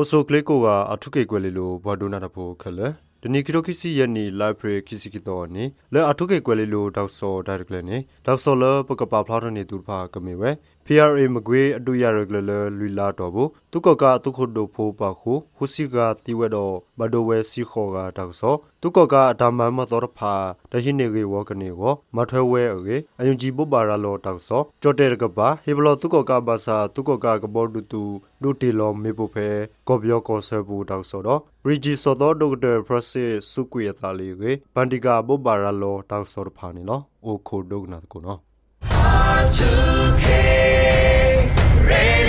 အိုဆိုကလီကိုကအထုကေကွယ်လီလိုဘွာဒိုနာတဖိုခလဲဒနီကီတိုကီစီယနီလိုက်ဖရီကီစီကီတော်နီလဲအထုကေကွယ်လီလိုဒေါက်ဆောဒါရကလနီဒေါက်ဆောလပကပဖလာထနေတူဖာကမေဝဲ PRA မကွေအတူရရကလလလူလာတော့ဘူးသူကကသူခုဒိုဖိုးပါခုဟူစီကတီဝဲတော့ဘဒိုဝဲစီခေါ်ကတောက်စောသူကကအဒါမမတော်ဖာတရှိနေကေဝကနေကိုမထွဲဝဲအေအယုံကြည်ပုပါရလောတောက်စောကြော့တဲ့ကပါဟေဘလသူကကဘာစာသူကကကဘောဒူတူဒူတီလောမေပုဖဲကောပြောကောဆဘူတောက်စောတော့ရီဂျီစောတော့ဒေါက်တာဖရစစ်စုကွေတာလီကေဘန်ဒီကာပုပါရလောတောက်စောဖာနေနော်အိုခိုဒုကနာကိုနော် 2K Radio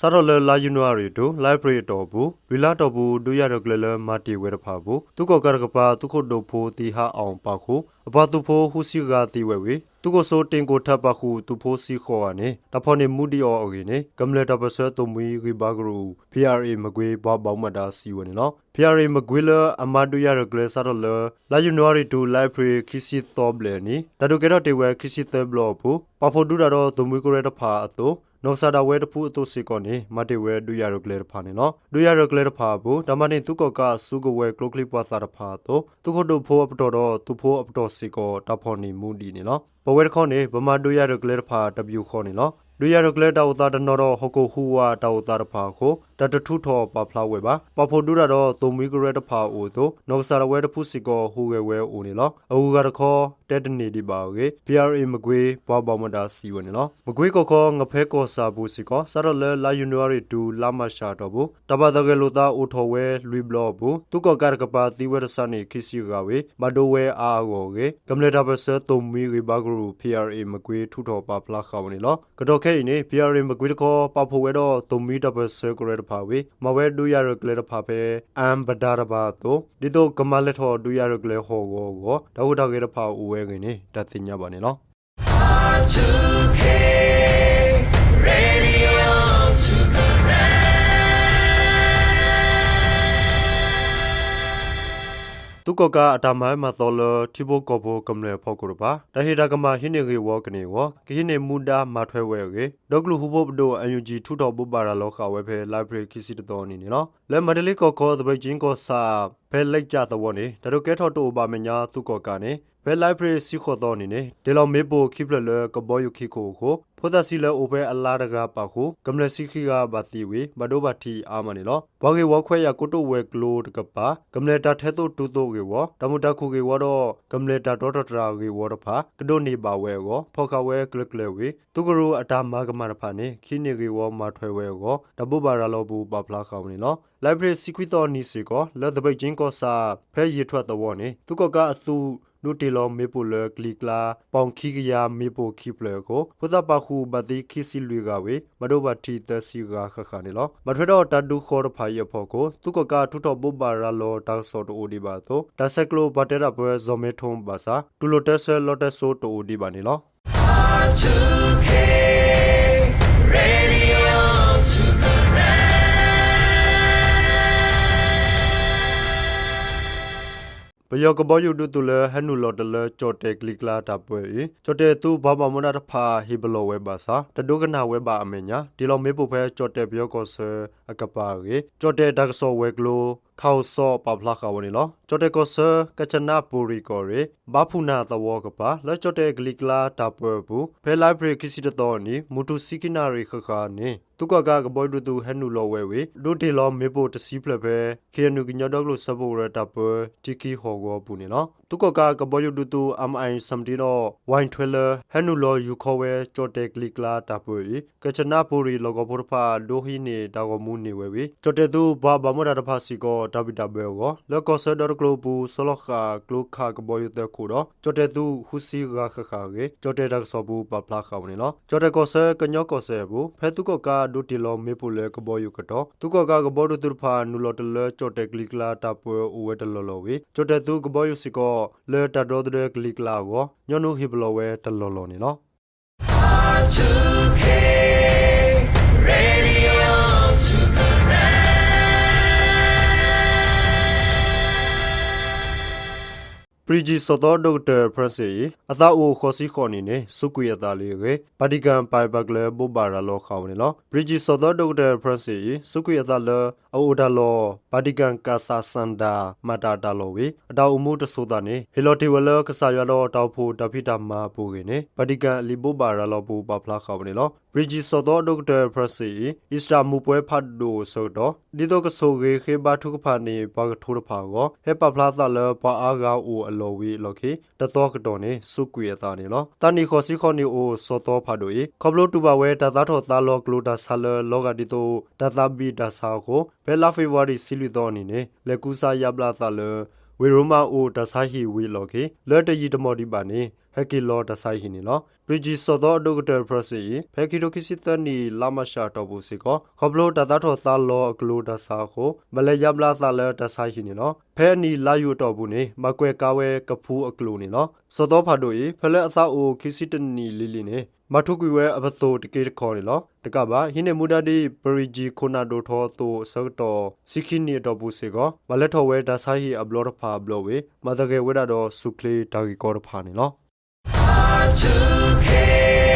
စာတော်လလာယူနွာရီတို့ library တော်ဘူးဝီလာတော်ဘူးဒူရရကလလမာတီဝဲတဖာဘူးသူကကရကပါသူခုဒိုဖိုတီဟာအောင်ပါခုအဘသူဖိုဟူစီကတီဝဲဝေသူကိုဆိုတင်ကိုထပ်ပါခုသူဖိုစီခေါ်ကနေတဖော်နေမူဒီအော်အကေနေကမ္လတာပဆွဲတုံမီဂီဘာဂရူ PRA မကွေးဘဘောင်းမတာစီဝနေနော် PRA မကွေးလအမဒူရရကလစာတော်လလာယူနွာရီတို့ library ခီစီသောဘလနီဒါတို့ကတော့တေဝဲခီစီသဘလောဘူးပါဖို့ဒူတာတော့တုံမီကိုရတဖာအတူ နော်ဆာဒဝဲတဖူအတုစီကောနေမတေဝဲဒူရရကလေဖာနေနော်ဒူရရကလေဖာဘူးဒါမနေသူကကစုကဝဲကလုကလိပွားသာတဖာတော့သူခတို့ဖိုးအပတော်တော့သူဖိုးအပတော်စီကောတဖော်နေမူဒီနေနော်ဘဝဲခေါနေဗမာဒူရရကလေဖာတပြူခေါနေနော်ဒူရရကလေတောက်တာတနော်တော့ဟကိုဟူဝါတောက်တာတဖာကို တတထုထောပဖလာဝဲပါပဖို့ဒူရတော့တုံမီကရဲတဖာအိုတို့နော်ဆာဝဲတဖုစီကောဟူဝဲဝဲအိုနေလောအူကတခေါ်တက်တနေဒီပါဝေ PRA မကွေးဘွားဘောင်မတာစီဝနေလောမကွေးကောခေါ်ငဖဲကောစာဘူးစီကောဆာရလဲလာယူနီဝရီတူလာမရှာတော့ဘူးတပတ်တကယ်လို့သားအိုထော်ဝဲလွီဘလော့ဘူးသူကကရကပါတီဝဲဆန်နေခီစီကဝေမဒိုဝဲအာဂောကေကမ္လတာဘဆတုံမီရီဘာဂရူ PRA မကွေးထူထော်ပါဖလာခေါနေလောကတော့ခဲနေ PRA မကွေးတခေါ်ပဖို့ဝဲတော့တုံမီတဘဆကရတဖာဝေမဝဲဒူရရကလေတဖာပဲအမ်ဘဒါရဘာတော့ဒီတော့ကမလက်ထော်ဒူရရကလေဟောကိုကိုတောက်တောက်ကေတဖာဦးဝဲကနေတတ်တင်ညပါနေနော် 2K correct. တုကကအတမိုင်းမတော်လတိဘကဘောကမလေဖောက်ကိုပါတဟိတကမဟိနေကေဝကနေဝကိနေမူဒါမထွဲဝဲကေဒေါကလူဟူဘဒိုအန်ယူဂျီထူတော်ဘဘာရာလောခဝဲဖဲ library ခီစီတော်နေနော်လဲမဒလီကောခေါ်တပိချင်းကောစာဖဲလိုက်ကြတော့နေဒါတို့ကဲထော်တိုဘာမညာသူကောကနေဘဲ library စီခေါ်တော်နေနေဒီလောမေပိုခိပလလကဘောယုခိကိုကိုဖိုဒစီလအိုဘဲအလာဒကပါခုကမလစီခိကဘာတီဝေမဒိုဘာတီအာမနေလောဘောကေဝခွဲရကုတုဝဲကလိုတကပါကမလတာထဲတုတူတိုကေဝတမူတခုကေဝတော့ကမလတာတော်တော်တရာကေဝတော့ဖာကဒိုနေပါဝဲကိုဖောက်ခဝဲကလကလဝေသူကရိုအတာမာကမရဖာနေခိနေကေဝမထွဲဝဲကိုတပုဘာရလောဘူးပပလာခေါနေလော library secret နီစီကိုလက်တပိတ်ချင်းကိုစာဖဲရထွက်တော့နေသူကကအသူနုတီလောမေပိုလကလီကလာပေါင်ခိကယာမေပိုခိပလကိုဖုဒပခုဘတိခိစီလူကဝေမဒိုဘတီတစီကခခနေလောမထွေတော့တဒုခေါ်ဖာရဖို့ကိုသူကကထုတော့ပုဘာရလောတာဆောတိုဒီဘာတော့တဆက်ကလိုဘတ်တရပွဲဇိုမေထုံဘာစာတူလိုတက်ဆဲလော်တက်ဆိုတိုဒီဘာနေလော 2K ယောကဘောယုဒတုလဟနုလောတလကြောတေကလီကလာတပွဲကြောတေသူဘာမမနာတဖာဟိဘလောဝဲဘာစာတဒုကနာဝဲဘာအမညာဒီလောမေပုဖဲကြောတေဘယောကောဆအကပါရေကြောတေဒကဆောဝဲကလို ခေါဆောပပလာခဝနီလောကြောတေကောဆကချနာပူရီကိုရေဘာဖုနာသဝကပါလောကြောတေဂလီကလာတပွဲဘူးဖဲလိုက်ဘရကိစီတတော်နီမူတုစီကိနာရီခခာနေတုကကကဘောဒတူဟဲနူလောဝဲဝေဒုတေလောမေပိုတစီဖလပဲခေနုကညဒေါကလိုဆဘောရတပွဲတီကီဟောဂောပူနေလောတုကကကဘောယဒတူအမ်အိုင်စမ်တီနောဝိုင်ထွဲလာဟဲနူလောယူခေါ်ဝဲကြောတေဂလီကလာတပွဲကချနာပူရီလောကဘောဖာဒိုဟီနေတာဂမူနေဝဲဝေကြောတေသူဘာဘမရတဖာစီကော WW ကိုလောကဆဒရကလိုပူဆလခါကလုခါကဘောယတဲ့ခုတော့ကြောတဲ့သူဟူစီဂါခခါကေကြောတဲ့ đặc ဆောဘူးပပလာခါဝင်နော်ကြောတဲ့ကောဆကညောကောဆဘူးဖဲသူကကဒုတီလောမေပူလေကဘောယကတော့သူကကကဘောဒုတူဖာနူလောတလေကြောတဲ့ကလီကလာတပွဲဥဝဲတလောလောဝေကြောတဲ့သူကဘောယစီကောလေတတော်တဲ့ကလီကလာကိုညောနုဟိဘလောဝဲတလောလောနေနော် 2K ပရီဂျီစောတော်ဒေါက်တာဖရန့်စီအသာအိုခေါ်စီခေါ်နေနေစုကွေရတာလေးရေဗာတီကန်ပိုင်ဘကလေဘောဘာရာလောခေါနေလောပရီဂျီစောတော်ဒေါက်တာဖရန့်စီစုကွေရတာလအိုဒါလောဗာတီကန်ကာဆာစန်ဒါမာတာတာလောဝေအတောက်အမှုတဆိုတာနေဟီလိုတီဝလကဆာရလောတောက်ဖို့တဖိတာမာပူကေနေဗာတီကန်လီဘောဘာရာလောပူပပလာခေါနေလောဘရီဂျီစောတော်ဒေါက်တာဖရစီအစ္စတာမူပွဲဖတ်ဒိုဆိုတော့ဒီတော့ကဆိုရေခေဘာထုကဖာနေဘာကထိုးတဖာကိုဟေပပလာသလပါအာဂါအိုအလောဝီလော်ခေတတော်ကတော်နေစုကွေတာနေလောတန်နီခေါ်စီခေါ်နေအိုစောတော်ဖတ်ဒိုဤခေါပလိုတူပါဝဲတသားထော်သားလောကလိုတာဆာလလောကဒီတိုတသဘီတာဆာကိုဘဲလာဖေဝါရီစီလီတော်အနေနဲ့လေကူစာယပလာသလဝေရိုမာအိုတဆာဟီဝီလော်ခေလော်တရီတမော်ဒီပါနေ ဟက်ကီလော်တဆိုင်ဟီနီလောဘရီဂျီစောတော့ဒိုကတာပရစီဖက်ကီဒိုကီစီတနီလာမရှာတော့ဘူးစီကောခေါပလိုတသားထော်သားလောကလိုတဆာကိုမလဲယပလာသလဲတဆိုင်ဟီနီလောဖဲနီလာယူတော့ဘူးနေမကွဲကာဝဲကဖူးအကလိုနီလောစောတော့ဖာတို့ဤဖလဲအသာအိုကီစီတနီလီလီနေမထုကွေဝဲအပတိုတကေခေါ်နေလောတကပါဟိနေမူဒဒီပရီဂျီခိုနာဒိုထောတိုဆော့တော်စီခီနီတော့ဘူးစီကောမလက်ထော်ဝဲတဆိုင်ဟီအဘလော့ဖာဘလောဝေမတကေဝဲတာတော့စုကလေးတာဂီကောဖာနေလော R2K.